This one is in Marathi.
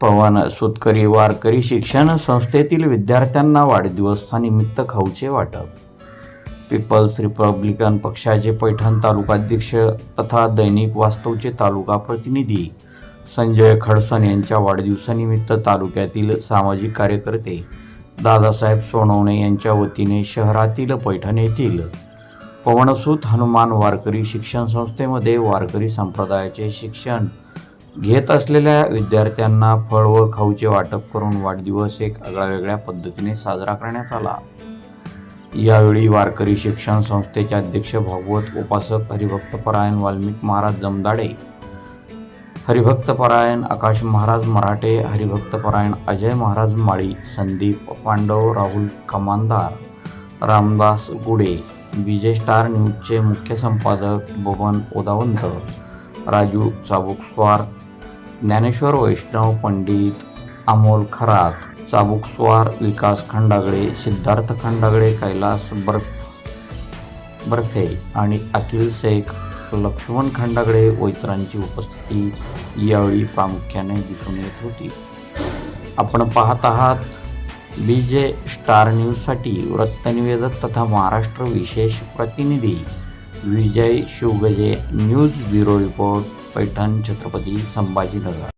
पवन सुतकरी वारकरी शिक्षण संस्थेतील विद्यार्थ्यांना वाढदिवसानिमित्त खाऊचे वाटप. पीपल्स रिपब्लिकन पक्षाचे पैठण तालुकाध्यक्ष तथा दैनिक वास्तवचे तालुका प्रतिनिधी संजय खडसन यांच्या वाढदिवसानिमित्त तालुक्यातील सामाजिक कार्यकर्ते दादासाहेब सोनवणे यांच्या वतीने शहरातील पैठण येथील पवनसूत हनुमान वारकरी शिक्षण संस्थेमध्ये वारकरी संप्रदायाचे शिक्षण घेत असलेल्या विद्यार्थ्यांना फळ व खाऊचे वाटप करून वाढदिवस एक आगळ्यावेगळ्या पद्धतीने साजरा करण्यात आला. यावेळी वारकरी शिक्षण संस्थेचे अध्यक्ष भागवत उपासक हरिभक्तपरायण वाल्मिक महाराज जमदाडे हरिभक्तपरायण आकाश महाराज मराठे हरिभक्तपरायण अजय महाराज माळी संदीप पांडव राहुल कमांदार रामदास गुडे विजय स्टार न्यूजचे मुख्य संपादक बबन उदावंत राजू चाबुकस्वार ज्ञानेश्वर वैष्णव पंडित अमोल खरात चाबुकस्वार विकास खंडागळे सिद्धार्थ खंडागळे कैलास बर्फ बर्फे आणि अखिल शेख लक्ष्मण खंडागडे वैत्रांची उपस्थिती यावेळी प्रामुख्याने दिसून येत होती. आपण पाहत आहात बी जे स्टार न्यूजसाठी वृत्तनिवेदक तथा महाराष्ट्र विशेष प्रतिनिधी Vijay Shivgaje news bureau report. Paithan Chhatrapati Sambhajinagar.